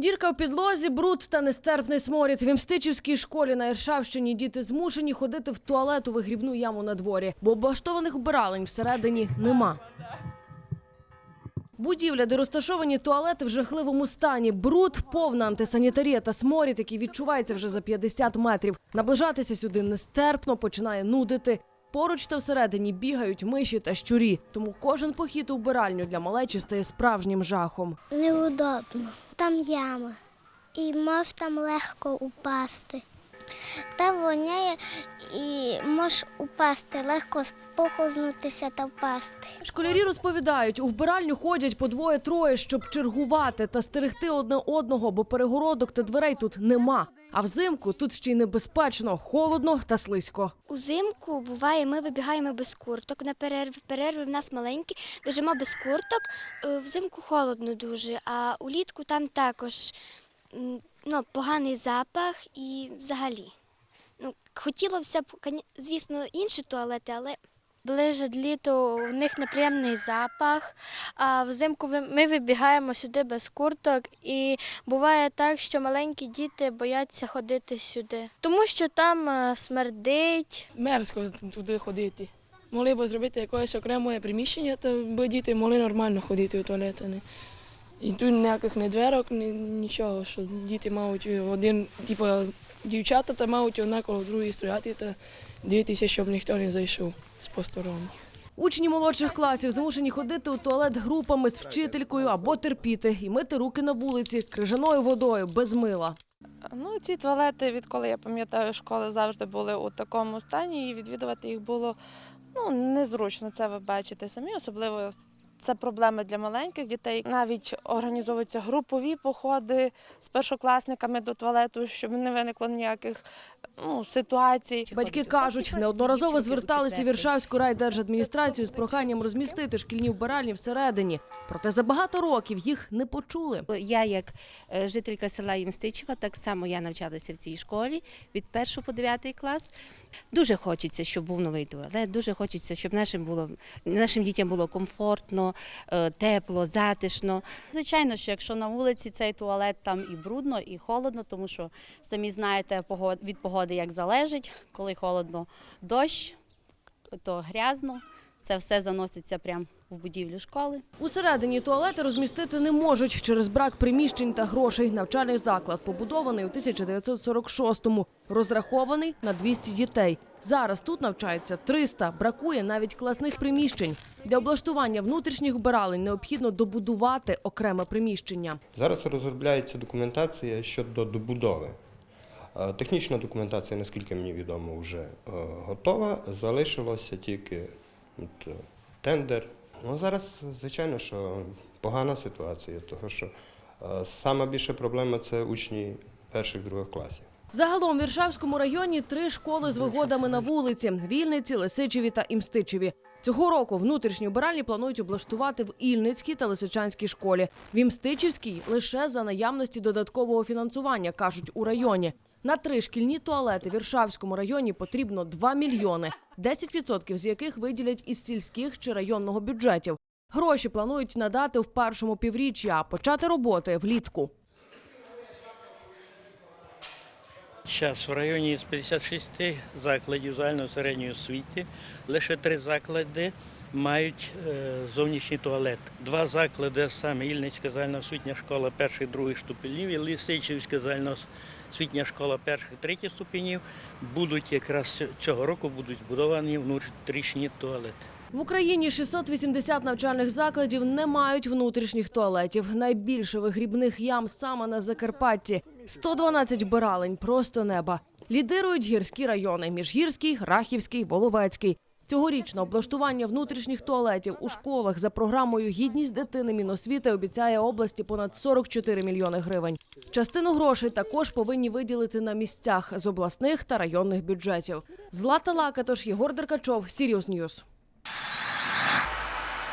Дірка в підлозі, бруд та нестерпний сморід. В Імстичівській школі на Іршавщині діти змушені ходити в туалет у вигрібну яму на дворі, бо облаштованих вбиралень всередині нема. Будівля, де розташовані туалети в жахливому стані. Бруд, повна антисанітарія та сморід, який відчувається вже за 50 метрів. Наближатися сюди нестерпно, починає нудити. Поруч та всередині бігають миші та щурі. Тому кожен похід у вбиральню для малечі стає справжнім жахом. Неудобно. Там яма. І може там легко упасти. Там воняє і можеш упасти, легко похознутися та впасти. Школярі розповідають, у вбиральню ходять по двоє-троє, щоб чергувати та стерегти одне одного, бо перегородок та дверей тут нема. А взимку тут ще й небезпечно, холодно та слизько. Узимку буває, ми вибігаємо без курток на перерви. Перерви в нас маленькі, біжимо без курток. Е, Взимку холодно дуже, а улітку там також м, ну, поганий запах і взагалі. Ну, хотілося б, звісно, інші туалети, але Ближе до літу у них неприємний запах, а взимку ми вибігаємо сюди без курток, і буває так, що маленькі діти бояться ходити сюди, тому що там е, смердить. мерзко туди ходити. Могли б зробити якесь окреме приміщення, то б діти могли нормально ходити у туалет. І тут ніяких не дверок, ні, нічого, що діти мають один, типу, дівчата та мають однаково в другій стояти та дивитися, щоб ніхто не зайшов з посторонніх. Учні молодших класів змушені ходити у туалет групами з вчителькою або терпіти і мити руки на вулиці крижаною водою без мила. Ну, ці туалети, відколи я пам'ятаю, школи завжди були у такому стані, і відвідувати їх було ну, незручно. Це ви бачите самі, особливо це проблеми для маленьких дітей. Навіть організовуються групові походи з першокласниками до туалету, щоб не виникло ніяких ну, ситуацій. Батьки кажуть, неодноразово зверталися в Віршавську райдержадміністрацію з проханням розмістити шкільні вбиральні всередині. Проте за багато років їх не почули. Я, як е, жителька села Ємстичева, так само я навчалася в цій школі від 1 по 9 клас. Дуже хочеться, щоб був новий туалет, дуже хочеться, щоб нашим було нашим дітям було комфортно, е, тепло, затишно. Звичайно, що якщо на вулиці цей туалет там і брудно, і холодно, тому що самі знаєте від погоди як залежить, коли холодно дощ, то грязно, це все заноситься прямо в будівлю школи. Усередині туалети розмістити не можуть через брак приміщень та грошей. Навчальний заклад побудований у 1946-му, розрахований на 200 дітей. Зараз тут навчається 300, бракує навіть класних приміщень. Для облаштування внутрішніх вбиралень необхідно добудувати окреме приміщення. Зараз розробляється документація щодо добудови. Е, Технічна документація, наскільки мені відомо, вже е, готова. Залишилося тільки е, тендер. Ну, зараз, звичайно, що погана ситуація, тому що е, сама більша проблема це учні перших других класів. Загалом в Віршавському районі три школи з вигодами на вулиці – Вільниці, Лисичеві та Імстичеві. Цього року внутрішні вбиральні планують облаштувати в Ільницькій та Лисичанській школі. В Імстичівській лише за наявності додаткового фінансування, кажуть у районі. На три шкільні туалети в Віршавському районі потрібно 2 мільйони, 10% з яких виділять із сільських чи районного бюджетів. Гроші планують надати в першому півріччі, а почати роботи влітку. Зараз в районі з 56 закладів загальної середньої освіти лише три заклади мають е, зовнішній туалет. Два заклади, саме Ільницька загальноосвітня школа перших других ступенів і Лисичівська загальноосвітня школа перших третіх ступенів, будуть якраз цього року будуть збудовані внутрішні туалети. В Україні 680 навчальних закладів не мають внутрішніх туалетів. Найбільше вигрібних ям саме на Закарпатті. 112 вбиралень, просто неба. Лідирують гірські райони – Міжгірський, Рахівський, Воловецький. Цьогоріч на облаштування внутрішніх туалетів у школах за програмою «Гідність дитини» Міносвіти обіцяє області понад 44 мільйони гривень. Частину грошей також повинні виділити на місцях з обласних та районних бюджетів. Злата Лакатош, Єгор Деркачов, Сіріус Ньюс.